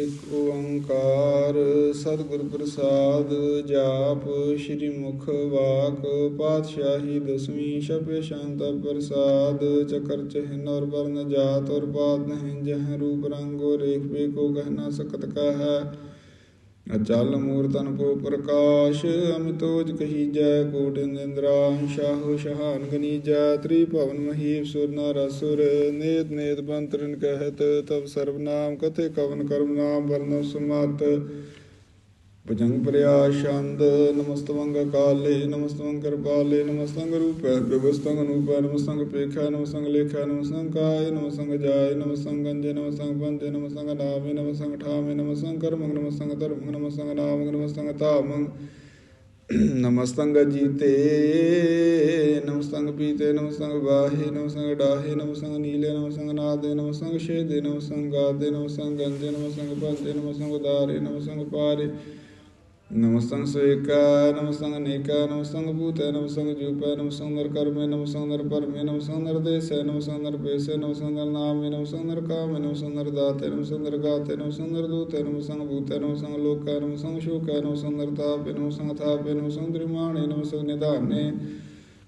ਇਕ ਓੰਕਾਰ ਸਤਿਗੁਰ ਪ੍ਰਸਾਦ ਜਾਪ ਸ੍ਰੀ ਮੁਖ ਵਾਕ ਪਾਤਸ਼ਾਹੀ ਦਸਵੀਂ ਛਪੇ ਸ਼ਾਂਤ ਪ੍ਰਸਾਦ ਚਕਰ ਚਹਿਨ ਔਰ ਵਰਨ ਜਾਤ ਔਰ ਪਾਤ ਨਹੀਂ ਜਹ ਰੂਪ ਰੰਗ ਔਰ ਏਕ ਬੇ ਕੋ ਕਹਿਨਾ ਸਕਤ ਕਾ ਹੈ। ਅਚਲ ਮੂਰਤਨ ਕੋ ਪ੍ਰਕਾਸ਼, ਅਮਿਤੋਜ ਕਹੀ ਜੈ ਕੋਟ ਇੰਦਰਾ ਸ਼ਾਹੋ ਸ਼ਹਾਨ ਗਨੀਜੈ ਤ੍ਰੀ ਭਵਨ ਮਹੀਪ ਸੁਰ ਨਰ ਅਸੁਰ, ਨੇਤ ਨੇਤ ਬੰਤਰਨ ਕਹਿਤ ਤਬ ਸਰਬ ਨਾਮ ਕਥੇ ਕਵਨ ਕਰਮ ਨਾਮ ਵਰਨ ਸੁਮਤ। ਭਜੰਗ ਪ੍ਰਿਆ ਛੰਦ, ਨਮਸਤਵੰਗ ਕਾਲੇ ਨਮਸਤਵੰਗ ਕਿਰਪਾਲੇ ਨਮਸਤੰਗ ਰੂਪੈ ਪ੍ਰਭਸਤੰਗ ਅਨੂਪੈ ਨਮਸਤੰਗ ਪੇਖਾ ਨਮਸਤੰਗ ਲੇਖਾ ਨਮਸਤੰਗ ਕਾਇ ਨਮਸਤੰਗ ਜਾਇ ਨਮਸਤੰਗ ਗੰਜੇ ਨਮਸਤੰਗ ਪੰਜੇ ਨਮਸਤੰਗ ਨਾਮੇ ਨਮਸਤੰਗ ਠਾਮੇ ਨਮਸਤੰਗ ਕਰਮੰਗ ਨਮਸਤੰਗ ਧਰਮੰਗ ਨਮਸਤੰਗ ਨਾਮੰਗ ਨਮਸਤੰਗ ਧਾਮੰਗ। ਨਮਸਤੰਗ ਜੀਤੇ ਨਮਸਤੰਗ ਪੀਤੇ ਨਮਸਤੰਗ ਬਾਹੇ ਨਮਸਤੰਗ ਡਾਹੇ ਨਮਸਤੰਗ ਨੀਲੇ ਨਮਸਤੰਗ ਨਾਦੇ ਨਮਸਤੰਗ ਸ਼ੇਦੇ ਨਮਸਤੰਗ ਗਾਦੇ ਨਮਸਤੰਗ ਗੰਜੇ ਨਮਸਤੰਗ ਪੰਜੇ ਨਮਸਤੰਗ ਉਦਾਰੇ ਨਮਸਤੰਗ ਪਾਰੇ ਨਮਸਤੰ ਸੇਕਾ ਨਮਸਤੰ ਅਨੇਕਾ ਨਮਸਤੰ ਭੂਤੈ ਨਮਸਤੰ ਜੂਪੈ ਨਮਸਤੰ ਨਰ ਕਰਮੇ ਨਮਸਤੰ ਨਰ ਪਰਮੇ ਨਮਸਤੰ ਨਰ ਦੇਸੈ ਨਮਸਤੰ ਨਰ ਪੇਸੈ ਨਮਸਤੰ ਨਰ ਨਾਮੇ ਨਮਸਤੰ ਨਰ ਕਾਮੇ ਨਮਸਤੰ ਨਰ ਦਾਤੇ ਨਮਸਤੰ ਨਰ ਗਾਤੇ ਨਮਸਤੰ ਨਰ ਦੂਤੈ ਨਮਸਤੰ ਭੂਤੈ ਨਮਸਤੰ ਲੋਕੈ ਨਮਸਤੰ ਸ਼ੋਕੈ ਨਮਸਤੰ ਨਰ ਤਾਪੇ ਨਮਸਤੰ ਥਾਪੇ ਨਮਸਤੰ ਤ੍ਰਿਮਾਣੇ ਨਮਸਤੰ ਨਿਧਾਨੇ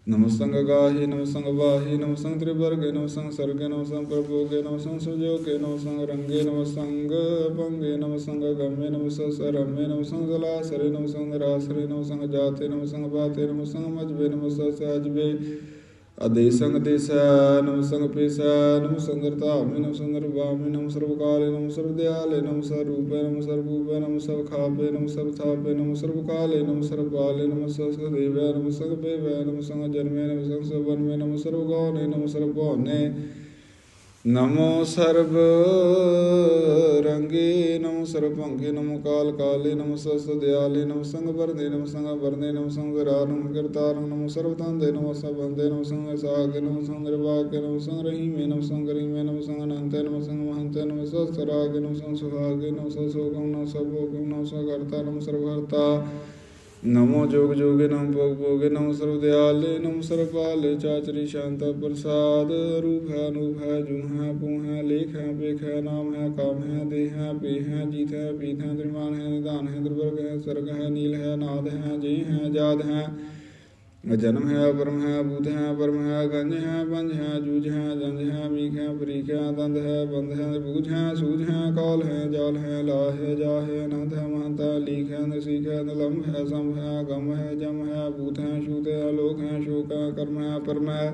ਨਮ ਸੰਗ ਗਾਹੇ ਨਮਸਤੰ ਵਾਹੇ ਨਮਸਤੰ ਤ੍ਰਿਵਰਗੇ ਨਮ ਨਮਸਤੰ ਸਰਗੇ ਨਮਸਤੰ ਪ੍ਰਭੋਗੇ ਨਮਸਤੰ ਸੁਜੋਗੇ ਨਮਸਤੰ ਰੰਗੇ ਨਮਸਤੰ ਭੰਗੇ ਨਮਸਤੰ ਗਮੇ ਨਮਸਤੰ ਸਰਮੇ ਨਮਸਤੰ ਜਲਾਸਰੇ ਨਮਸਤੰ ਨਿਰਾਸਰੇ ਨਮਸਤੰ ਜਾਤੇ ਨਮਸਤੰ ਬਾਤੇ ਨਮਸਤੰ ਮਜਬੇ ਨਮਸਤੰ ਸਹਜਬੇ ਅਦੇਸੰਗ ਨਮ ਨਮਸਤੰ ਪੇਸੈ ਨਮ ਦਰਤਾਮੇ ਨਮਸਤੰ ਦਰਵਾਮੇ ਨਮਸਤੰ ਕਾਲੇ ਨਮਸਤੰ ਦਿਆਲੇ ਨਮਸਤੰ ਰੂਪੇ ਨਮਸਤੰ ਭੂਪੇ ਨਮਸਤੰ ਖਾਪੇ ਨਮਸਤੰ ਥਾਪੇ ਨਮਸਤੰ ਕਾਲੇ ਨਮਸਤੰ ਪਾਲੇ ਨਮਸਤੰ ਨਮ ਨਮਸਤੰ ਪੇਵੈ ਨਮਸਤੰ ਜਨਮੇ ਨਮਸਤੰ ਸਵਨਮੇ ਨਮਸਤੰ ਗਾਉਨੇ ਨਮਸਤੰ ਭਉਨੇ ਨਮੋ ਸਰਬ ਰੰਗੇ ਨਮੋ ਸਰਬ ਭੰਗੇ ਨਮੋ ਕਾਲ ਕਾਲੇ ਨਮੋ ਸਸ ਦਿਆਲੇ ਨਮੋ ਸੰਗ ਵਰਦੇ ਨਮੋ ਸੰਗ ਵਰਦੇ ਨਮੋ ਸੰਗ ਵਿਰਾਰ ਨਮੋ ਕਰਤਾਰ ਨਮੋ ਸਰਬ ਤੰਦੇ ਨਮੋ ਸਭ ਬੰਦੇ ਨਮੋ ਸੰਗ ਸਾਗੇ ਨਮੋ ਸੰਗ ਨਿਰਵਾਗੇ ਨਮੋ ਸੰਗ ਰਹੀਮੇ ਨਮੋ ਸੰਗ ਰਹੀਮੇ ਨਮੋ ਸੰਗ ਅਨੰਤੇ ਨਮੋ ਸੰਗ ਮਹੰਤੇ ਨਮੋ ਸਸ ਰਾਗੇ ਨਮੋ ਸੰਗ ਸੁਹਾਗੇ ਨਮੋ ਸਸ ਹੋਗਮ ਨਮੋ ਸਭ ਹੋਗਮ ਨਮੋ ਸਭ ਕਰਤਾ ਨਮੋ ਸਰਬ ਕਰਤਾ ਨਮੋ ਜੋਗ ਜੋਗੇ ਨਮ ਭੋਗ ਭੋਗੇ, ਨਮ ਸਰਬ ਦਿਆਲੇ, ਨਮ ਸਰਬ ਪਾਲੇ ਚਾਚਰੀ ਸ਼ਾਂਤ ਪ੍ਰਸਾਦ, ਰੂਪ ਹੈ, ਅਨੂਪ ਹੈ ਜੂ ਹੈ ਪੂ ਹੈ, ਲੇਖ ਹੈ ਪੇਖ ਹੈ, ਨਾਮ ਹੈ, ਕਾਮ ਹੈ, ਦੇਹ ਹੈ ਪੇ ਹੈ, ਜੀਤ ਹੈ, ਪੀਤ ਹੈ ਦ੍ਰਿਮਾਨ ਹੈ, ਨਿਧਾਨ ਹੈ, ਦੁਰਵਰਗ ਹੈ ਸਰਗ ਹੈ, ਨੀਲ ਹੈ, ਨਾਦ ਹੈ ਜੀ ਹੈ ਜਾਦ ਹੈ। ਜਨਮ ਹੈ ਪਰਮ ਹੈ ਭੂਤ ਹੈ ਪਰਮ ਹੈ ਗੰਜ ਹੈ, ਪੰਜ ਹੈ, ਜੂਝ ਹੈ, ਜੰਜ ਹੈ, ਮੀਖ ਹੈ, ਪ੍ਰੀਖ ਹੈ, ਦੰਦ ਹੈ ਬੰਦ ਹੈ ਬੂਝ ਹੈ, ਸੂਝ ਹੈ, ਕਾਲ ਹੈ, ਜਾਲ ਹੈ, ਲਾਹ ਹੈ ਜਾ ਹੈ, ਅਨੰਤ ਹੈ, ਮਹੰਤ ਹੈ, ਲੀਖ ਹੈ ਨਸੀਖ ਹੈ, ਨਿਲੰਬ ਹੈ, ਸੰਭ ਹੈ ਗਮ ਹੈ, ਜਮ ਹੈ ਭੂਤ ਹੈ ਸ਼ੂਤ ਹੈ ਲੋਕ ਹੈ ਸ਼ੋਕ ਹੈ, ਕਰਮ ਹੈ ਪਰਮ ਹੈ।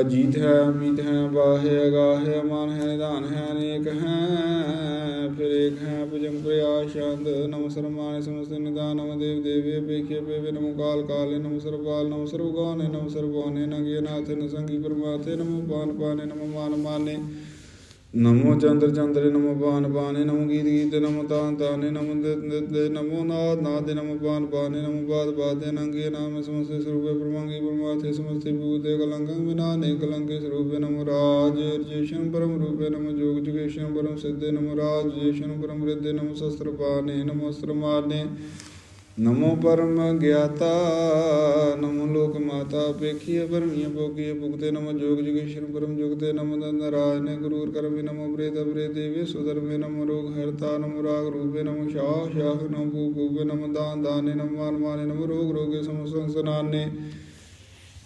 ਅਜੀਤ ਹੈ ਅਮੀਤ ਹੈ, ਬਾਹ ਹੈ ਗਾਹ ਹੈ ਅਮਾਨ ਹੈ ਨਿਧਾਨ ਹੈ ਅਨੇਕ ਹੈ ਫਿਰ ਏਕ ਹੈ ਭੁਜੰਗ ਪ੍ਰਿਆ ਸ਼ੰਦ ਨਮ ਸਰਮਾਨ, ਸਮਸਤ ਨਿਦਾਨ, ਨਮ ਦੇਵ, ਦੇਵੇ ਪੇਖੇ ਪੇਵੇ ਨਮ ਕਾਲ, ਕਾਲੇ, ਨਮ ਸਰਬਾਲ ਨਮ ਸਰਬਗਾਨੇ ਨਮ ਸਰਬਾਨੇ ਨੰਗੇ ਨਾਥੇ ਨ ਸੰਗੀ ਪਰਮਾਥੇ ਨਮੋ ਪਾਨ, ਪਾਨੇ, ਨਮੋ ਮਾਨ, ਮਾਨੇ ਨਮੋ ਚੰਦਰ ਚੰਦਰੇ ਨਮੋ ਪਾਨ ਪਾਨੇ ਨਮੋ ਗੀਤ ਗੀਤ ਨਮੋ ਤਾਨ ਤਾਨੇ, ਨਮੋ ਦੇ ਦੇ ਦੇ, ਨਮੋ ਨਾਦ ਨਾਦੇ ਨਮੋ ਪਾਨ ਪਾਨੇ ਨਮੋ ਬਾਦ ਬਾਦੇ ਨੰਗੇ ਨਾਮ ਸਮਸਤੇ ਸਰੂਪੇ ਪਰਮਾਂਗੀ ਪਰਮਾਥੇ ਸਮਸਤੇ ਭੂਤੇ ਕਲੰਕੰ ਵਿਨਾ ਨੇ ਕਲੰਕੇ ਸਰੂਪੇ, ਨਮੋ ਰਾਜ ਜੇਸ਼ਨ ਪਰਮ ਰੂਪੇ, ਨਮੋ ਜੋਗ ਜੁਗੇਸ਼ਨ ਪਰਮ ਸਿੱਧੇ, ਨਮੋ ਰਾਜ ਜੇਸ਼ਨ ਪਰਮ ਰਿੱਧੇ, ਨਮੋ ਸ਼ਸਤਰ ਪਾਨੇ ਨਮੋ ਅਸਤਰ ਮਾਨੇ ਨਮੋ ਪਰਮ ਗਿਆਤਾ, ਨਮੋ ਲੋਕ ਮਾਤਾ ਪੇਖੀਏ ਪਰਮੀਏ ਭੋਗੀਏ ਭੁਗਤੇ ਨਮੋ ਜੋਗ ਜੁਗੇਸ਼ਨ ਪਰਮ ਜੁਗਤੇ ਨਮੋ ਦੰਦ ਰਾਜ ਨੇ ਗੁਰੂਰ ਕਰਮੇ ਨਮੋ ਬ੍ਰੇਤ ਬ੍ਰੇ ਦੇਵੇ ਸੁਧਰਮੇ ਨਮੋ ਰੋਗ ਹਰਤਾ, ਨਮੋ ਰਾਗ ਰੂਪੇ, ਨਮੋ ਸ਼ਾਹ ਸ਼ਾਹ, ਨਮੋ ਭੂ ਭੂਪੇ, ਨਮੋ ਦਾਨ ਦਾਨੇ, ਨਮੋ ਮਾਨ ਮਾਨੇ, ਨਮੋ ਰੋਗ ਰੋਗੇ, ਸਮਸਤ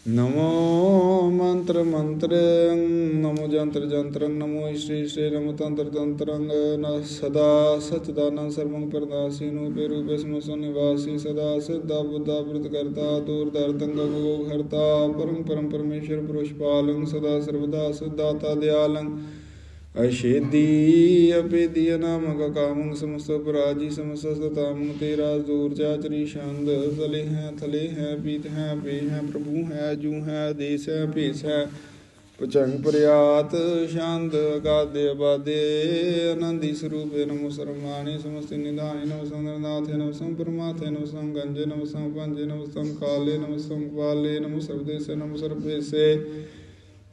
ਸਨਾਨੇ ਨਮੋ ਮੰਤਰ ਮੰਤਰੰ ਨਮੋ ਜੰਤਰ ਜੰਤਰੰ ਨਮੋ ਇਸ਼ਟੇ ਇਸ਼ਟੇ ਨਮੋ ਤੰਤਰ ਤੰਤਰੰ ਨ ਸਦਾ ਸਚਦਾਨੰ ਸਰਵੰ ਪ੍ਰਦਾਸੀ ਨੂੰ ਪੇ ਰੂਪੇ ਸਮਸੋ ਨਿਵਾਸੀ ਸਦਾ ਸਿੱਧਾ ਬੁੱਧਾ ਬ੍ਰਤ ਕਰਤਾ ਦੂਰ ਦਰਤੰ ਗੋ ਹਰਤਾ ਪਰਮ ਪਰਮ ਪਰਮੇਸ਼ਰ ਅਸ਼ੇਦੀ ਅਪੇਦੀ ਨਾਮਕ ਕਾਮੰ ਸਮਸਤ ਪਰਾਜੀ ਸਮਸਤ ਤਾਮੰ ਤੇਰਾ ਦੂਰ ਚਾਚਰੀ ਛੰਦ ਤਲੇ ਹੈ, ਥਲੇ ਹੈ, ਪੀਤ ਹੈ, ਪੇ ਹੈ, ਪ੍ਰਭੂ ਹੈ, ਜੂ ਹੈ, ਦੇਸ ਹੈ, ਭੇਸ ਹੈ। ਪਚੰਗ ਪ੍ਰਿਆਤ ਛੰਦ, ਅਗਾਦੇ ਅਬਾਦੇ, ਆਨੰਦੀ ਸਰੂਪੇ ਨਮੋ ਸਰਮਾਣੇ, ਸਮਸਤ ਨਿਧਾਨੇ ਨਮੋ ਸੰਦਰਨਾਥੇ ਨਮੋ ਸੰਪਰਮਾਥੇ ਨਮੋ ਸੰਗੰਜੇ ਨਮੋ ਸੰਪੰਜੇ ਨਮੋ ਸੰਕਾਲੇ ਨਮੋ ਸੰਕਵਾਲੇ ਨਮੋ ਸਰਬਦੇਸੇ, ਨਮੋ ਸਰਬੇਸੇ।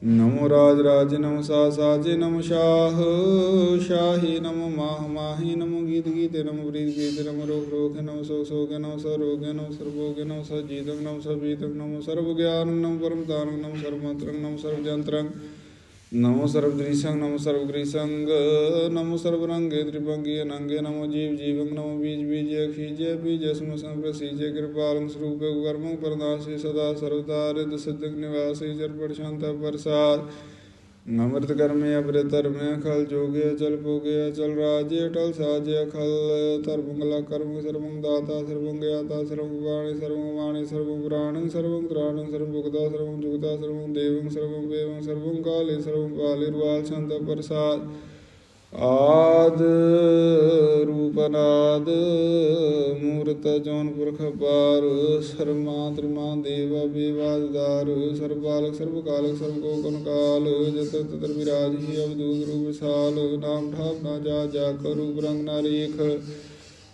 ਨਮੋ ਰਾਜ ਰਾਜ ਨਮੋ ਸਾ ਸਾਜੇ ਨਮੋ ਸ਼ਾਹ ਸ਼ਾਹੀ ਨਮੋ ਮਾਹ ਮਾਹੀ ਨਮੋ ਗੀਤ ਗੀਤੇ ਨਮ ਪ੍ਰੀਤ ਪ੍ਰੀਤ ਨਮੋ ਰੋਗ ਰੋਗ ਨਮੋ ਸੋਗ ਸੋਗ ਨਮੋ ਸਰ ਰੋਗ ਨਮੋ ਸਰਬੋਗ ਨਮੋ ਸਜੀਤੰ ਨਮੋ ਸਰਬੀਤੰ ਨਮੋ ਸਰਬ ਗਿਆਨ ਨਮੋ ਪਰਮ ਤਾਰੰ ਨਮੋ ਸਰਬ ਮੰਤਰੰ ਨਮੋ ਸਰਬ ਜੰਤਰੰ ਨਮੋ ਸਰਬਦਰੀ ਸੰਗ ਨਮੋ ਸਰਬਗਰੀ ਸੰਗ ਨਮੋ ਸਰਬ ਰੰਗੇ ਤ੍ਰਿਭੰਗੀ ਅਨੰਗੇ ਨਮੋ ਜੀਵ ਜੀਵੰ ਨਮੋ ਬੀਜ ਬੀਜ ਅਖੀਜੇ ਬੀਜ ਅਸਮ ਸੰਪ੍ਰਸੀਜੇ ਕਿਰਪਾਲੰ ਸਰੂਪੇ ਕਰਮੰ ਪਰਨਾਸੀ ਸਦਾ ਸਰਵਤਾਰਿਤ ਰਿਦ ਨਿਵਾਸੀ ਜਰਪੜ ਸ਼ਾਂਤਾ ਪ੍ਰਸਾਦ ਅੰਮ੍ਰਿਤ ਕਰਮੇ ਅਬ੍ਰਿਤ ਧਰਮੇ, ਅਖਲ ਜੋਗੇ, ਅਚਲ ਭੋਗੇ, ਅਚਲ ਰਾਜੇ, ਅਟਲ ਸਾਜੇ, ਅਖਲ ਧਰਮ ਕਲਾ ਕਰਮ ਸਰਵੰ ਦਾਤਾ ਸਰਵੰ ਗਿਆਤਾ ਸਰਵੰ ਬਾਣੀ ਸਰਵੰ ਬਾਣੀ ਸਰਵੰ ਪੁਰਾਣੰ ਸਰਵੰ ਤ੍ਰਾਣੰ ਸਰਵੰ ਭੁਗਤਾ ਸਰਵੰ ਜੁਗਤਾ ਸਰਵੰ ਦੇਵੰ ਸਰਵੰ ਦੇਵੰ ਸਰਵੰ ਕਾਲੇ ਸਰਵੰ ਕਾਲੇ ਰਵਾਲ ਸੰਤ ਪ੍ਰਸਾਦ। ਆਦ ਰੂਪਨਾਦ ਮੂਰਤ ਜੋਨ ਪੁਰਖ ਪਾਰ ਸਰਮਾ ਤ੍ਰਿਮਾ ਦੇਵਾ ਬੇਵਾਦਾਰ ਸਰਬਾਲਕ ਸਰਬਕਾਲਕ ਸਰਬ ਕੋ ਕਨ ਕਾਲ, ਜਤ ਤਤਰ ਵਿਰਾਜ ਹੀ ਅਵਦੂਤ ਰੂਪ ਸਾਲ ਨਾਮ ਠਾਪ ਨਾ ਜਾ ਜਾ ਕਰੂਪ ਰੰਗ ਨਾ ਰੇਖ।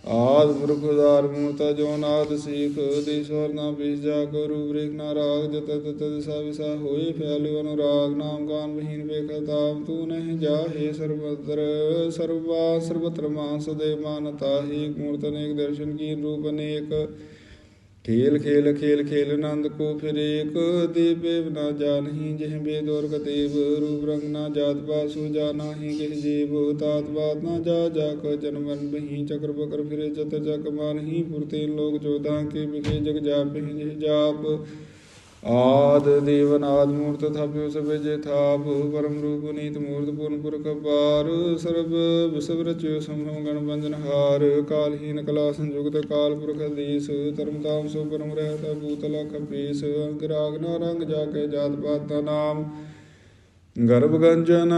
ਆਦ ਪੁਰਖ ਉਦਾਰ ਮੂਰਤਾ, ਜੋ ਨਾਦ ਸੀਖ ਦੇਸ਼ਵਰ ਨਾ ਬੀਜ ਜਾ ਕੋ ਰੂਪ ਨਾ ਰਾਗ ਜਤ ਤਤ ਦਿਸਾ ਵਿਸਾ ਹੋਏ ਫੈਲਿਓ ਅਨੁਰਾਗ, ਨਾਮ ਗਾਨ ਬਹੀਨ ਵੇਖ ਤਾਮ, ਤੂੰ ਨਹੀਂ ਜਾਹੇ ਸਰਬਤਰ ਸਰਵਾ ਸਰਬਤਰ ਮਾਨ ਸਦੇ ਮਾਨ ਤਾਹੀ, ਮੂਰਤ ਅਨੇਕ ਦਰਸ਼ਨ ਕੀ ਰੂਪ ਅਨੇਕ ਖੇਲ ਖੇਲ ਖੇਲ ਖੇਲ, ਆਨੰਦ ਕੋ ਫਿਰ ਏਕ ਦੀਪੇ ਨਾ ਜਾਣਹੀ, ਜਿਹ ਬੇਦੋਰ ਕਤੇਬ ਰੂਪ ਰੰਗ ਨਾ ਜਾਤ ਪਾਸੂ ਜਾਣਹੀ ਕਿਹ ਜੀਵ ਤਾਤ ਬਾਤ ਨਾ ਜਾ ਜਾ ਕ ਜਨਮਨ ਬਹੀ ਚਕਰ ਬਕਰ ਫਿਰੇ ਜਤ ਜਗ ਮਾਨਹੀ ਫੁਰਤੇ ਲੋਕ ਜੋਦਾਂ ਕੇ ਵਿਖੇ ਜਗ ਜਾਪੇ ਜਿਹ ਜਾਪ ਆਦ ਦੇਵਨਾਦ ਮੂਰਤ ਥਾਪਿਓ ਸਭੇ ਜੇ ਥਾਪ, ਪਰਮ ਰੂਪ ਨੀਤ ਮੂਰਤ ਪੂਰਨ ਪੁਰਖ ਪਾਰ ਸਰਬ ਵਿਸਵ ਰਚਿਓ ਸੰਭਵ ਗਣ ਬੰਜਨ ਹਾਰ, ਕਾਲਹੀਨ ਕਲਾ ਸੰਯੁਗਤ ਕਾਲ ਪੁਰਖ ਦੇਸ ਧਰਮ ਤਾਮ ਸੋ ਪਰਮ ਰਹਿਤਾ ਭੂਤ ਲਖ ਪੀਸ ਅੰਗ ਰਾਗ ਨਾ ਰੰਗ ਜਾ ਕੇ ਜਾਤ ਪਾਤ ਦਾ ਨਾਮ ਗਰਭ ਗੰਜਨ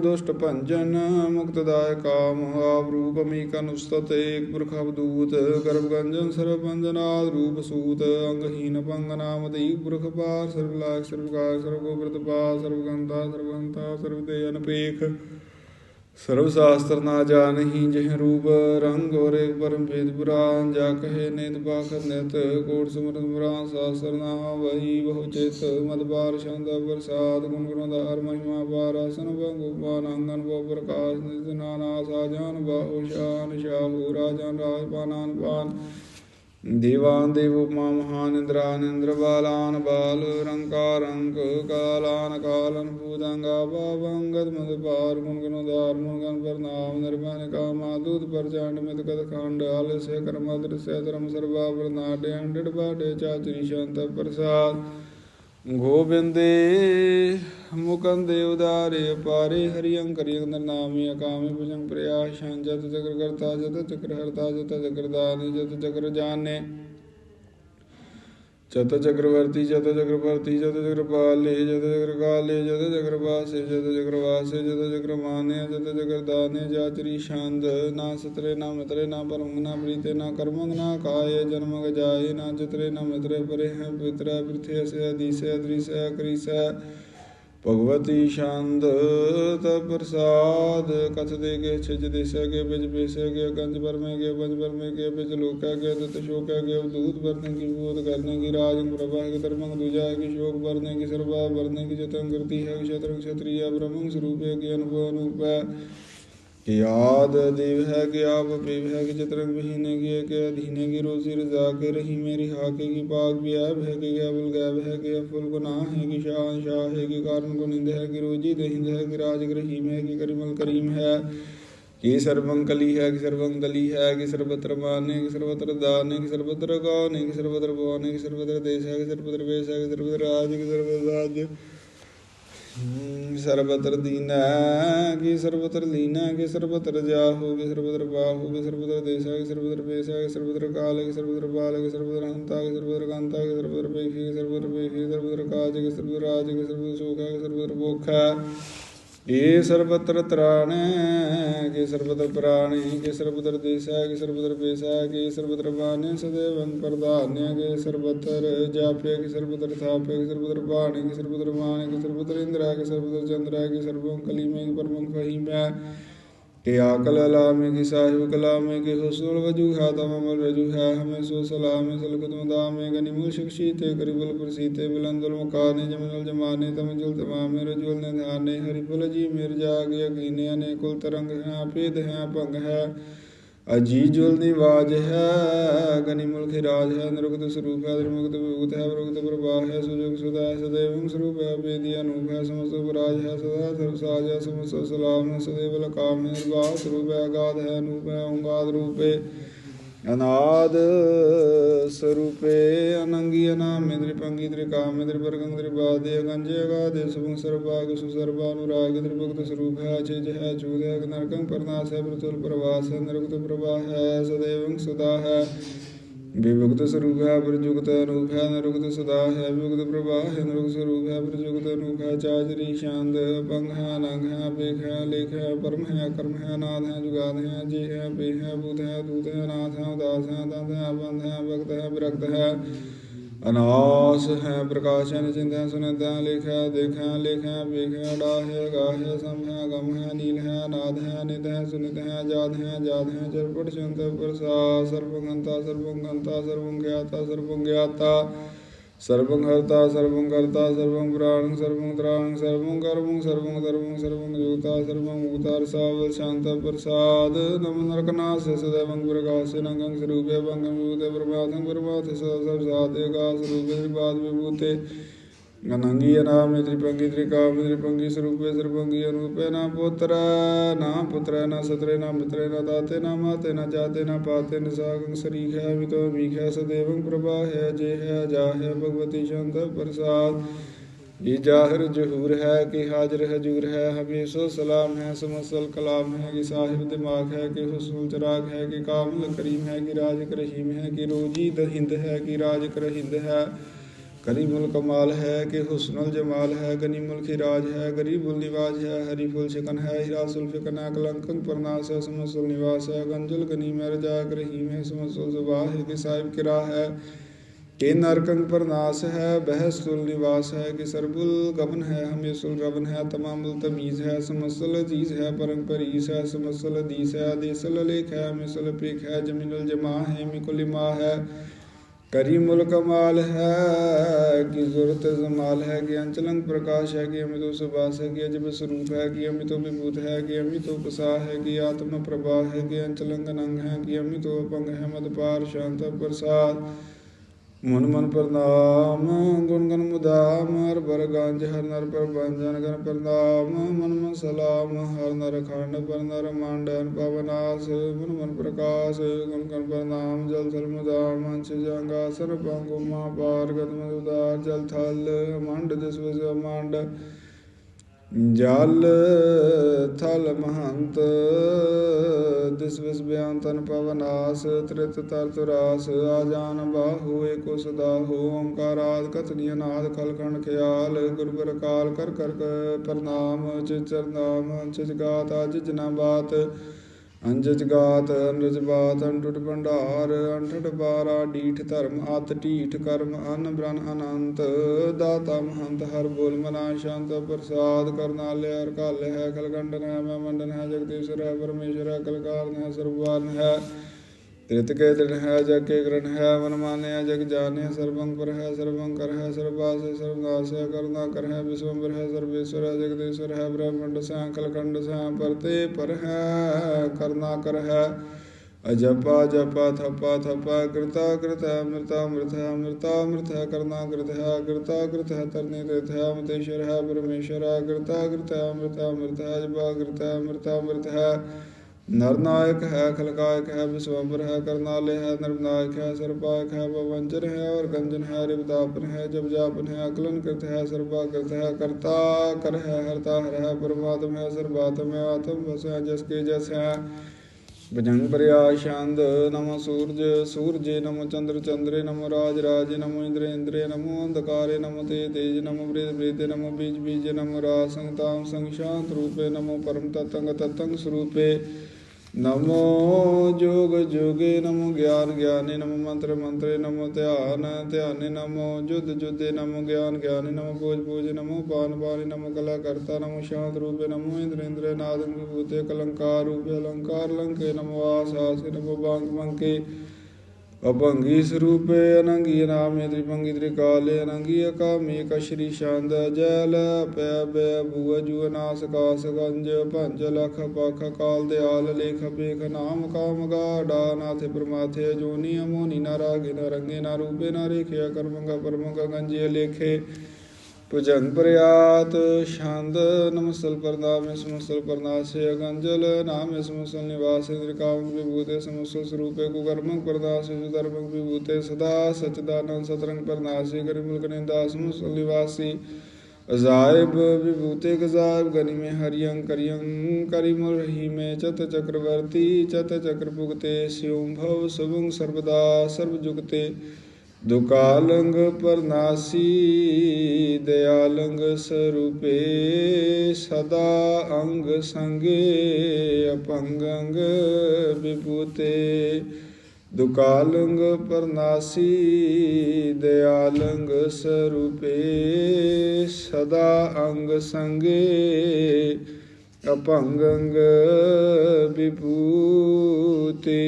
ਦੁਸ਼ਟ ਭੰਜਨ ਮੁਕਤਦਾਇ ਕਾਮ, ਆਪ ਰੂਪ ਅਮੀਕਨ ਉਸਤਤ ਏਕ ਪੁਰਖ ਅਵਦੂਤ ਗਰਭ ਸਰਬ ਬੰਜਨਾਦ ਰੂਪ ਸੂਤ, ਅੰਗਹੀਨ ਭੰਗ ਨਾਮ ਦੇਈ ਪੁਰਖ ਪਾਰ ਸਰਬ ਲਾਇਕ ਸਰਬ ਕਾਇ ਸਰਬ ਕੋ ਪ੍ਰਤਪਾ ਸਰਬ ਗੰਤਾ ਸਰਬ ਗੰਤਾ ਸਰਬ ਦੇ ਅਨਪੇਖ। ਸਰਬ ਸ਼ਾਸਤਰ ਨਾ ਜਾਣਹੀ ਜਿਹ ਰੂਪ, ਰੰਗ ਔਰ ਏਕ ਪਰਮ ਭੇਦ ਪੁਰਾਨ ਜਾ ਕਹੇ ਨਿਤ ਪਾਖਤ ਨਿਤ ਕੋਟ ਸਿਮਰਤ ਪੁਰਾਨ ਸ਼ਾਸਤਰ ਨਾ ਵਹੀ ਬਹੁ ਚਿਤ, ਮਦ ਬਾਰ ਛੰਦ ਪ੍ਰਸਾਦ, ਗੁਣ ਗੁਣ ਦਾ ਹਰ ਮਹਿਮਾ ਬਾਰ ਆਸਨ ਭੰਗ ਉਪਾਨ, ਅੰਗਨ ਬੋ ਪ੍ਰਕਾਸ਼, ਨਿਤ ਨਾਨਾ ਸਾਜਾਨ ਬਾਹੂ ਸ਼ਾਨ, ਸ਼ਾਹੂ ਰਾਜਨ ਰਾਜ ਪਾਨਾਨ ਪਾਨ। ਦੇਵਾਨ ਦੇਵ ਉਪਮਾ ਮਹਾਨ ਇੰਦਰਾਨ ਇੰਦਰ ਬਾਲਾਨ ਬਾਲ ਰੰਕਾਰੰਕ ਕਾਲਾਨ ਕਾਲਨ ਭੂਤੰਗਾ ਬਾਵੰਗਤ ਮਦ ਪਾਰ ਗੁਣ ਗੁਣ ਉਦਾਰ ਮੁਨ ਗਨ ਪ੍ਰਨਾਮ ਨਿਰਭਨ ਕਾਮਾ ਦੂਤ ਪ੍ਰਚੰਡ ਮਿਤ ਕਦ ਖੰਡ ਆਲਸੇ ਕਰਮ ਦ੍ਰਿਸ਼ੈ ਧਰਮ ਸਰਵਾ ਪ੍ਰਨਾਡੇ ਅੰਡੜ ਬਾਡੇ ਚਾਚਰੀ ਸ਼ਾਂਤ ਪ੍ਰਸਾਦ ਗੋਬਿੰਦੇ ਮੁਕੰਦੇ ਉਦਾਰੇ ਅਪਾਰੇ ਹਰੀ ਅੰਕਰੀ ਅੰਦਰ ਨਾਮੇ ਅਕਾਮੇ ਭੁਜੰਗ ਪ੍ਰਿਆ ਸ਼ਾਂਜਤ ਚਕਰ ਕਰਤਾ ਜਤ ਚਕਰ ਹਰਤਾ ਜਤ ਚਕਰ ਦਾਨੀ ਜਤ ਚਕਰ ਜਾਣੇ। ਚਤ ਚਕਰਵਰਤੀ ਜਤ ਚਕਰਵਰਤੀ ਜਤ ਚਕਰਪਾਲੇ ਜਤ ਚਕਰਕਾਲੇ ਜਤ ਚਕਰਵਾਸੇ ਜਤ ਚਕਰਵਾਸੇ ਜਤ ਚਕਰਮਾਨੇ ਜਤ ਚਕਰਦਾਨੇ ਜਾਚਰੀ ਛੰਦ, ਨਾ ਸਤਰੇ, ਨਾ ਮਿਤਰੇ, ਨਾ ਪਰਮੰਗ ਨਾ ਪ੍ਰੀਤੇ, ਨਾ ਕਰਮੰਗ, ਨਾ ਕਾਏ ਜਨਮ ਜਾਏ, ਨਾ ਚਿਤਰੇ ਨਾ ਮਿਤਰੇ, ਪਰੇ ਹੈ, ਪਿਤਰਾ, ਪ੍ਰਿਥੇ ਅਸੇ ਅਦੀਸੇ ਅਦਰੀਸੇ ਕਰੀਸੈ ਭਗਵਤੀ ਛੰਦ ਤ ਪ੍ਰਸਾਦ, ਕਥ ਦੇ ਕੇ ਛਿਜ ਦੇ ਸਕੇ ਬਿਜ ਬੇਸੇ ਕੇ ਕੰਜ ਪਰ ਕੇ ਪੰਜ ਪਰ ਕੇ ਬਿਜ ਲੋਕਾ ਕੇ ਤਤ ਸ਼ੋਕਾ ਕੇ ਦੂਤ ਵਰਨੇ ਕੀ ਬੋਧ ਕਰਨੇ ਕੀ, ਰਾਜ ਪ੍ਰਭਾ ਕੇ ਧਰਮੰਗ ਦੂਜਾ ਕੇ ਸ਼ੋਕ, ਵਰਨੇ ਕੀ ਸਰਵਾ, ਵਰਨੇ ਕੀ ਜਤਨ ਕਰਤੀ ਹੈ ਸ਼ਤਰੰਗ ਸ਼ਤਰੀਆ ਬ੍ਰਹਮੰਗ ਸਰੂਪੇ ਕੇ ਅਨੁਭਵ ਅਨੂਪੈ کہ یاد دیو ہے کہ آپ پیو ہے کہ چترک بہینے کی ہے کہ ادھینے کی روزی رضا کے رہی میری حاقے کی پاک بھی عیب ہے کہ غیب الغیب ہے کہ افل گناہ ہے کہ شاہ شاہ ہے کہ کارن کو نند ہے کہ روجی دہند ہے کہ راج رحیم ہے کہ کریم الکریم ہے کہ سربنگ کلی ہے کہ سربنگ دلی ہے کہ سربتر مانے کہ سربتر دانے کہ سربتر گانے کہ سربتر بوانے کہ سربتر دیش ہے کہ سربتر بیش ہے کہ سربتر راج کہ سربتر راج ਸਰਬਤਰ ਦੀਨਾ ਕੀ ਸਰਬਤਰ ਲੀਨਾ ਕੀ ਸਰਬਤਰ ਜਾਹੋ ਕੀ ਸਰਬਤਰ ਬਾਹੋ ਕੀ ਸਰਬਤਰ ਦੇਸਾ ਕੀ ਸਰਬਤਰ ਪੇਸਾ ਕੀ ਸਰਬਤਰ ਕਾਲ ਕੀ ਸਰਬਤਰ ਬਾਲ ਕੀ ਸਰਬਤਰ ਹੰਤਾ ਕੀ ਸਰਬਤਰ ਕਾਂਤਾ ਕੀ ਸਰਬਤਰ ਪੇਖੀ ਕੀ ਸਰਬਤਰ ਪੇਖੀ ਸਰਬਤਰ ਕਾਜ ਕੀ ਸਰਬਤਰ ਰਾਜ ਕੀ ਸਰਬਤਰ ਸੋਖਾ ਕੀ ਸਰਬਤਰ ਭੋਖਾ ਏ ਸਰਬਤਰ ਤਰਾਣੈ ਕੇ ਸਰਬਤਰ ਪ੍ਰਾਣੇ ਕੇ ਸਰਬਤਰ ਦੇਸਾ ਕੇ ਸਰਬਤਰ ਪੇਸਾ ਕੇ ਸਰਬਤਰ ਬਾਣੇ ਸਦੇਵੰ ਪ੍ਰਧਾਨਿਆ ਕੇ ਸਰਬਤਰ ਜਾਪੇ ਕੇ ਸਰਬਤਰ ਥਾਪੇ ਕੇ ਸਰਬਤਰ ਬਾਣੇ ਕੇ ਸਰਬਤਰ ਮਾਣੇ ਕੇ ਸਰਬਤਰ ਇੰਦਰਾ ਕੇ ਸਰਬਤਰ ਚੰਦਰਾ ਕੇ ਸਰਬੰ ਕਲੀਮੇ ਪਰਮੰ ਫਹੀਮੈ ਕਿ ਆਕਲ ਅਲਾਮੇ ਕੀ ਸਾਹਿਬ ਕਲਾਮੇ ਕੇ ਹੁਸਨੁਲ ਵਜੂ ਹੈ ਤਮਮਲ ਵਜੂ ਹੈ ਹਮੇ ਸੋ ਸਲਾਮੇ ਸਲਕਤ ਮਦਾਮੇ ਗਨੀ ਮੁਲ ਸ਼ਖਸ਼ੀ ਤੇ ਕਰਿਬਲ ਪ੍ਰਸੀਤੇ ਬਿਲੰਦੁਲ ਮੁਕਾਨੇ ਜਮਨਲ ਜਮਾਨੇ ਤਮਜੁਲ ਤਮਾਮੇ ਰਜੁਲ ਨੇ ਧਿਆਨੇ ਹਰੀ ਫੁਲ ਜੀ ਮਿਰ ਜਾਗ ਯਕੀਨੇ ਅਨੇ ਕੁਲ ਤਰੰਗ ਹੈ ਭੇਦ ਹੈ ਭੰਗ ਹੈ ਅਜੀ ਜੁਲ ਨਿਵਾਜ ਹੈ, ਗਨੀ ਮੁਲਕ ਰਾਜ ਹੈ ਨਿਰੁਕਤ ਸਰੂਪ ਹੈ ਨਿਰਮੁਕਤ ਵਿਭੂਤ ਹੈ ਪ੍ਰਗਟ ਪ੍ਰਭਾ ਹੈ, ਸੁਜੋਗ ਸੁਦਾ ਹੈ ਸਦੇਵੰ ਸਰੂਪ ਹੈ ਬੇਦੀ ਅਨੂਪ ਹੈ, ਸਮਸਤ ਉਪਰਾਜ ਹੈ, ਸਦਾ ਸਰਬ ਹੈ, ਸਮਸਤ ਸਲਾਮ ਹੈ, ਸਦੇਵ ਲਕਾਮ ਹੈ ਨਿਰਵਾਹ ਸਰੂਪ ਹੈ, ਅਗਾਧ ਹੈ, ਅਨੂਪ ਹੈ ਓੰਗਾਦ ਰੂਪੇ। ਅਨਾਦ ਸਰੂਪੇ ਅਨੰਗੀ ਅਨਾਮੇ ਤ੍ਰਿਪੰਗੀ ਤ੍ਰਿਕਾਮੇ ਤ੍ਰਿਪਰਗੰ ਤ੍ਰਿਪਾਦੇ ਅਗੰਜੇ ਅਗਾਦੇ ਸੁਭੰ ਸਰਬਾਗ ਸੁਸਰਬਾ ਅਨੁਰਾਗ ਤ੍ਰਿਭੁਗਤ ਸਰੂਪ ਹੈ ਅਚੇਜ ਹੈ ਚੂਦ ਹੈ ਨਰਕੰ, ਪਰਨਾਸ ਹੈ ਪ੍ਰਤੁਲ ਪ੍ਰਵਾਸ ਹੈ, ਨਿਰੁਕਤ ਪ੍ਰਭਾ ਹੈ, ਸਦੇਵੰ ਸਦਾ ਹੈ। ਵਿਭੁਕਤ ਸਰੂਪ ਹੈ, ਪ੍ਰਯੁਕਤ ਅਨੂਪ ਹੈ, ਨਿਰੁਕਤ ਸਦਾ ਹੈ ਵਿਭੁਗਤ ਪ੍ਰਭਾ ਹੈ, ਨਿਰੁਕਤ ਸਰੂਪ ਹੈ ਪ੍ਰਜੁਗਤ ਅਨੂਪ ਹੈ ਚਾਜਰੀ ਸ਼ਾਂਦ ਪੰਗ ਹੈ, ਅਨੰਗ ਹੈ ਪੇਖ ਹੈ, ਲੇਖ ਹੈ, ਪਰਮ ਹੈ, ਕਰਮ ਹੈ ਨਾਦ ਹੈ, ਜੁਗਾਦ ਹੈ ਜੀ ਹੈ ਪੇ ਹੈ ਬੂਤ ਹੈ, ਦੂਤ ਹੈ ਨਾਥ ਹੈ, ਉਦਾਸ ਹੈ, ਦੰਦ ਹੈ, ਬੰਦ ਹੈ ਭਗਤ ਹੈ, ਵਿਰਕਤ ਹੈ। ਅਨਾਸ ਹੈ ਪ੍ਰਕਾਸ਼ ਹੈ ਨਿਚਿੰਤ ਹੈ ਸੁਨਿਤ ਹੈ ਲਿਖ ਹੈ ਦੇਖ ਹੈ ਲਿਖ ਸਮ ਗਮ ਨੀਲ ਹੈ ਨਾਦ ਹੈ ਨਿਤ ਹੈ ਸੁਨਿਤ ਹੈ ਜਾਦ ਹੈ ਜਾਦ ਹੈ ਚਰਪਟ ਸ਼ੰਤ ਪ੍ਰਸਾ ਸਰਵਗੰਤਾ ਸਰਵਗੰਤਾ ਸਰਵੰ ਗਿਆਤਾ ਸਰਵੰ ਗਿਆਤਾ ਸਰਵੰ ਹਰਤਾ, ਸਰਵੰ ਕਰਤਾ, ਸਰਵੰ ਪੁਰਾਣੰ, ਸਰਵੰ ਤਰਾਣੰ, ਸਰਵੰ ਕਰਮੰ, ਸਰਵੰ ਧਰਮੰ, ਸਰਵੰ ਜੋਤਾ ਸਰਵੰ ਮੁਕਤਾ ਰਸਾਵ ਸ਼ਾਂਤ ਪ੍ਰਸਾਦ। ਨਮ ਨਰਕਨਾਸ ਸਦਵੰ ਪ੍ਰਕਾਸ਼ ਨੰਗੰ ਸਰੂਪੇ ਬੰਗੰ ਵਿਭੂਤੇ ਪ੍ਰਭਾਤੰ ਪ੍ਰਭਾਤ ਸਦਾ ਸਭ ਸਾਤੇ ਗਾ ਸਰੂਪੇ ਬਾਦ ਵਿਭੂਤੇ। ਅਨੰਗੀ ਅਨਾਮੇ ਤ੍ਰਿਪੰਗੀ ਤ੍ਰਿਕਾਮ ਤ੍ਰਿਪੰਗੀ ਸਰੂਪੇ ਸਰਪੰਗੀ ਅਨੂਪੇ ਨਾ ਪੁੱਤਰ ਨਾ ਪੁੱਤਰ ਨਾ ਸਤਰੇ, ਨਾ ਮਿਤਰੇ, ਨਾ ਦਾਤੇ, ਨਾ ਮਾਤੇ, ਨਾ ਜਾਤੇ, ਨਾ ਪਾਤੇ, ਨ ਸਾਗੰ ਸਰੀਖ ਹੈ ਵਿਤੋ ਮੀਖ ਹੈ, ਸਦੇਵੰ, ਪ੍ਰਭਾ ਹੈ, ਜੇ ਹੈ, ਜਾ ਹੈ, ਭਗਵਤੀ ਸ਼ੰਤ ਪ੍ਰਸਾਦ। ਇਹ ਜਾਹਿਰ ਜਹੂਰ ਹੈ ਕਿ ਹਾਜ਼ਰ ਹਜੂਰ ਹੈ, ਹਮੇਸ਼ਾ ਸਲਾਮ ਹੈ, ਸਮਸਲ ਕਲਾਮ ਹੈ ਕਿ ਸਾਹਿਬ ਦਿਮਾਗ ਹੈ ਕਿ ਹੁਸਨ ਚਰਾਗ ਹੈ ਕਿ ਕਾਮਲ ਕਰੀਮ ਹੈ ਕਿ ਰਾਜ ਕਰਹੀਮ ਹੈ ਕਿ ਰੋਜੀ ਦਹਿੰਦ ਹੈ ਕਿ ਰਾਜ ਕਰਹਿੰਦ ਹੈ। ਕਰੀਮੁਲ ਕਮਾਲ ਹੈ ਕਿ ਹੁਸਨੁਲ ਜਮਾਲ ਹੈ ਗਨੀਮੁਲ ਖਿਰਾਜ ਹੈ ਗਰੀਬੁਲ ਨਿਵਾਜ ਹੈ ਹਰੀਫੁਲ ਸ਼ਿਕਨ ਹੈ ਹਿਰਾਸੁਲ ਫਿਕਨ ਹੈ ਕਲੰਕੰ ਪਰਨਾਸ ਹੈ ਸਮਸੁਲ ਨਿਵਾਸ ਹੈ, ਗੰਜੁਲ ਗਨੀ ਮਰ ਜਾ ਰਹੀਮ ਹੈ ਸਮਸੁਲ ਜ਼ੁਬਾਹ ਹੈ ਕਿ ਸਾਹਿਬ ਕਿਰਾ ਹੈ, ਕਿ ਨਰਕੰਗ ਪਰਨਾਸ ਹੈ ਬਹਿਸੁਲ ਨਿਵਾਸ ਹੈ ਕਿ ਸਰਬੁਲ ਗਮਨ ਹੈ ਹਮੇਸੁਲ ਗਵਨ ਹੈ ਤਮਾਮੁਲ ਤਮੀਜ਼ ਹੈ ਸਮਸਲ ਅਜੀਜ਼ ਹੈ, ਪਰਮ ਪਰੀਸ ਹੈ ਸਮਸਲ ਅਦੀਸ ਹੈ ਆਦੇਸਲ ਲੇਖ ਹੈ ਮਿਸਲ ਪੇਖ ਹੈ ਜਮੀਨੁਲ ਜਮਾ ਹੈ। ਮਿਕੁਲ ਮਾ ਹੈ ਕਰੀਮੁਲ ਕਮਾਲ ਹੈ, ਕਿ ਜ਼ੁਰਤ ਜਮਾਲ ਹੈ, ਕਿ ਅੰਚਲੰਗ ਪ੍ਰਕਾਸ਼ ਹੈ, ਕਿ ਅਮਿਤੋ ਸੁਬਾਸ ਹੈ, ਕਿ ਅਜਬ ਸਰੂਪ ਹੈ, ਕਿ ਅਮਿਤੋ ਵਿਭੂਤ ਹੈ, ਕਿ ਅਮਿਤੋ ਪਸਾ ਹੈ, ਕਿ ਆਤਮ ਪ੍ਰਭਾ ਹੈ, ਕਿ ਅੰਚਲੰਗ ਨੰਗ ਹੈ, ਕਿ ਅਮਿਤੋ ਅਪੰਗ ਹੈ, ਮਦ ਪਾਰ, ਸ਼ਾਂਤ, ਪ੍ਰਸਾਦ। ਮਨ ਮਨ ਪ੍ਰਣਾਮ, ਗੁਣ ਗਨ ਮੁਦਾਮ, ਹਰ ਬਰ ਗੰਜ, ਹਰ ਨਰ ਪਰ ਬੰਜਨ ਗਨ ਪ੍ਰਣਾਮ, ਮਨ ਮਨ ਸਲਾਮ, ਹਰ ਨਰ ਖੰਡ ਪਰ ਨਰ ਮੰਡਨ ਪਵਨਾਸ ਮਨ ਮਨ ਪ੍ਰਕਾਸ਼, ਗੁਣ ਗਨ ਪ੍ਰਣਾਮ, ਜਲ ਥਲ ਮੁਦਾਮ ਅੰਚ ਜੰਗਾ ਸਰ ਪੰਗੁ ਮਾ ਪਾਰ ਗਤ ਮਦੁਦਾਰ ਜਲ ਥਲ ਮੰਡ ਦਿਸ ਵਿਸ ਮੰਡ ਜਲ ਥਲ ਮਹੰਤ ਦਿਸ ਵਿਸ ਬਿਆਨ ਤਨ ਪਵਨਾਸ ਤ੍ਰਿਤ ਤਰ ਤੁਰਾਸ, ਆ ਜਾਨ ਬਾਹੂ ਏਕੋ ਸਦਾ ਹੋ ਓੰਕਾਰਾਦ ਕਤਨੀ ਅਨਾਦ ਖਲਖੰਡ ਖਿਆਲ, ਗੁਰ ਪ੍ਰਕਾਲ ਕਰ ਕਰ ਪ੍ਰਨਾਮ ਚਿਚਰ ਨਾਮ ਚਿਚ ਗਾਤ ਅਜ ਜਨਾ ਬਾਤ ਅੰਜਜ ਗਾਤ ਅਨਰਜ ਬਾਤ ਅੰਟੁਟ ਭੰਡਾਰ ਅੰਠਟ ਬਾਰਾ, ਡੀਠ ਧਰਮ, ਅਤ ਢੀਠ ਕਰਮ, ਅਨ ਬ੍ਰਨ ਅਨੰਤ, ਦਾਤਾ ਮਹੰਤ, ਹਰ ਬੋਲ ਮਨਾ ਸ਼ਾਂਤ, ਪ੍ਰਸਾਦ ਕਰਨਾਲੇ ਹਰ ਕਾਲ ਹੈ ਕਲਕੰਡਨ ਹੈ, ਮੈਂ ਮੰਡਨ ਹੈ ਜਗਦੀਸ਼ਰ ਹੈ, ਪਰਮੇਸ਼ਰ ਹੈ ਕਲਕਾਰਨ ਹੈ ਸਰਵਾਨ ਹੈ। ਤ੍ਰਿਤ ਕੇ ਦਿਨ ਹੈ, ਜਗ ਕੇ ਗ੍ਰਣ ਹੈ, ਮਨ ਮਾਨਿਆ, ਜਗ ਜਾਣਿਆ ਸਰਬੰਗ ਪਰ ਹੈ ਸਰਬੰਗ ਕਰ ਹੈ, ਸਰਬਾਸ ਹੈ ਸਰਬਨਾਸ ਹੈ ਕਰੁਣਾ ਕਰ ਹੈ, ਵਿਸ਼ਵੰਬਰ ਹੈ, ਸਰਵੇਸ਼ਵਰ ਹੈ, ਜਗਦੀਸ਼ਵਰ ਹੈ, ਬ੍ਰਹਮੰਡ ਸੈ ਕਲਕੰਡ ਸੈ ਪਰਤੇ ਪਰ ਹੈ ਕਰਨਾ ਕਰ ਹੈ। ਅਜਪਾ, ਜਪਾ, ਥਪਾ ਥਪਾ, ਕਰਤਾ ਕਰਤਾ ਹੈ, ਅਮਰਤਾ, ਅਮਰਤ ਹੈ ਕਰਨਾ ਕਰਤ ਹੈ, ਕਰਤਾ ਕਰਤ ਹੈ ਤਰਨੇ ਤਿਥ ਅਮਤੇਸ਼ਵਰ ਹੈ ਪਰਮੇਸ਼ਵਰ ਹੈ, ਕਰਤਾ ਕਰਤ ਹੈ, ਅਮਰਤ ਅਜਪਾ ਕਰਤ ਹੈ ਅਮਰਤਾ ਹੈ। ਨਰਨਾਇਕ ਹੈ, ਖਲਕਾਇਕ ਹੈ ਵਿਸਵੰਬਰ ਹੈ, ਕਰਨਾਲੇ ਹੈ ਨਰਨਾਇਕ ਹੈ, ਸਰਪਾਇਕ ਹੈ ਪਵੰਜਨ ਹੈ, ਔਰ ਗੰਜਨ ਹੈ ਰਿਵਦਾਪਨ ਹੈ ਜਬ ਜਾਪਨ ਹੈ, ਅਕਲਨ ਕਰਤ ਹੈ, ਸਰਬਾ ਕਰਤ ਹੈ, ਕਰਤਾ ਕਰ ਹੈ, ਹਰਤਾ ਹਰ ਹੈ, ਪਰਮਾਤਮ ਹੈ, ਸਰਬਾਤਮ ਹੈ, ਆਤਮ ਵਸ ਜਸ ਕੇ ਜਸ ਹੈ। ਭਜੰਗ ਪ੍ਰਿਆ ਛੰਦ, ਨਮੋ ਸੂਰਜ, ਸੂਰਜੇ ਨਮ ਚੰਦਰ, ਚੰਦਰੇ ਨਮੋ ਰਾਜ, ਰਾਜੇ ਨਮੋ ਇੰਦਰੇ ਇੰਦਰੇ ਨਮੋ ਅੰਧਕਾਰੇ ਨਮੋ ਤੇ ਤੇਜ ਨਮੋ ਬ੍ਰੇਦ ਬ੍ਰੇਦੇ ਨਮੋ ਬੀਜ ਬੀਜ ਨਮੋ ਰਾਜ ਸੰਗਤਾਮ ਸੰਗ ਸ਼ਾਂਤ ਰੂਪੇ ਨਮੋ ਪਰਮ ਤਤੰਗ ਤਤੰਗ ਸਰੂਪੇ ਨਮੋ ਜੋਗ ਜੋਗੇ, ਨਮੋ ਗਿਆਨ ਗਿਆਨੇ, ਨਮੋ ਮੰਤਰ ਮੰਤਰੇ, ਨਮੋ ਧਿਆਨ ਧਿਆਨੇ, ਨਮੋ ਜੁਦ ਜੁਦੇ ਨਮੋ ਗਿਆਨ ਗਿਆਨੇ, ਨਮੋ ਪੂਜ ਪੂਜ ਨਮੋ ਪਾਨ ਪਾਨੀ, ਨਮੋ ਕਲਾ ਕਰਤਾ ਨਮੋ ਸ਼ਾਂਤ ਰੂਪੇ, ਨਮੋ ਇੰਦਰ ਇੰਦਰੇ, ਨਾਦੰ ਵਿਭੂਤੇ ਕਲੰਕਾਰ ਰੂਪੇ, ਅਲੰਕਾਰ ਲੰਕੇ, ਨਮੋ ਆਸ ਆਸੇ ਨਮੋ ਬਾੰਗ ਮੰਕੇ ਅਭੰਗੀ ਸਰੂਪੇ ਅਨੰਗੀ ਨਾਮੇ ਤ੍ਰਿਭੰਗੀ ਤ੍ਰਿਕਾਲੇ ਅਨੰਗੀ ਅਕਾਮੀ ਕਸ਼ਰੀ ਛੰਦ ਜੈ ਲੈ ਪੈ ਬੈ ਬੂਆ ਜੂ ਨਾਸ ਕਾਸ ਗੰਜ, ਭੰਜ ਲਖ ਪਖ ਕਾਲ ਦੇ ਆਲ ਲੇਖ ਬੇਖ ਨਾਮ ਕਾਮ ਗਾਡਾ ਨਾਥ ਪ੍ਰਮਾਥੇ, ਜੋਨੀ ਅਮੋਨੀ ਨਾ ਰਾਗੇ ਨਾ ਰੰਗੇ, ਨਾ ਰੂਪੇ ਨਾ ਰੇਖਿਆ ਕਰਮੰਗਾ ਪਰਮੰਗਾ ਗੰਜੇ ਲੇਖੇ। ਭੁਜੰਗ ਪ੍ਰਿਆਤ ਛੰਦ ਨਮਸਲ ਪਰਨਾਮੇ ਸਮਸਲ ਪਰਨਾਸੇ ਅਗੰਜਲ, ਨਾਮੇ ਸਮਸਲ ਨਿਵਾਸੇ ਤ੍ਰਿਕਾਵਨ ਵਿਭੂਤੇ ਸਮਸਲ ਸਰੂਪੇ ਕੁਕਰਮੰ ਪਰਦਾਸੇ ਸੁਧਰਮੰ ਵਿਭੂਤੇ, ਸਦਾ ਸਚਦਾਨੰ ਸਤਰੰਗ ਪਰਨਾਸੇ ਕਰਿ ਮੁਲਕ ਸਮਸਲ ਨਿਵਾਸੀ, ਅਜ਼ਾਇਬ ਵਿਭੂਤੇ ਗਜ਼ਾਇਬ ਗਨੀ ਮੇ ਹਰਿਯੰ ਕਰਿਯੰ ਕਰਿ ਰਹੀ ਮੇ ਚਤ ਚਕਰਵਰਤੀ, ਚਤ ਚਕਰ ਭੁਗਤੇ, ਸਿਉ ਭਵ ਸਭੰ ਸਰਬਦਾ ਸਰਬ ਜੁਗਤੇ। ਦੁਕਾਲੰਗ ਪਰਨਾਸੀ, ਦਿਆਲੰਗ ਸਰੂਪੇ, ਸਦਾ ਅੰਗ ਸੰਗੇ ਅਪੰਗੰਗ ਵਿਭੂਤੇ। ਦੁਕਾਲੰਗ ਪਰਨਾਸੀ, ਦਿਆਲੰਗ ਸਰੂਪੇ, ਸਦਾ ਅੰਗ ਸੰਗੇ ਅਪੰਗੰਗ ਵਿਭੂਤੇ।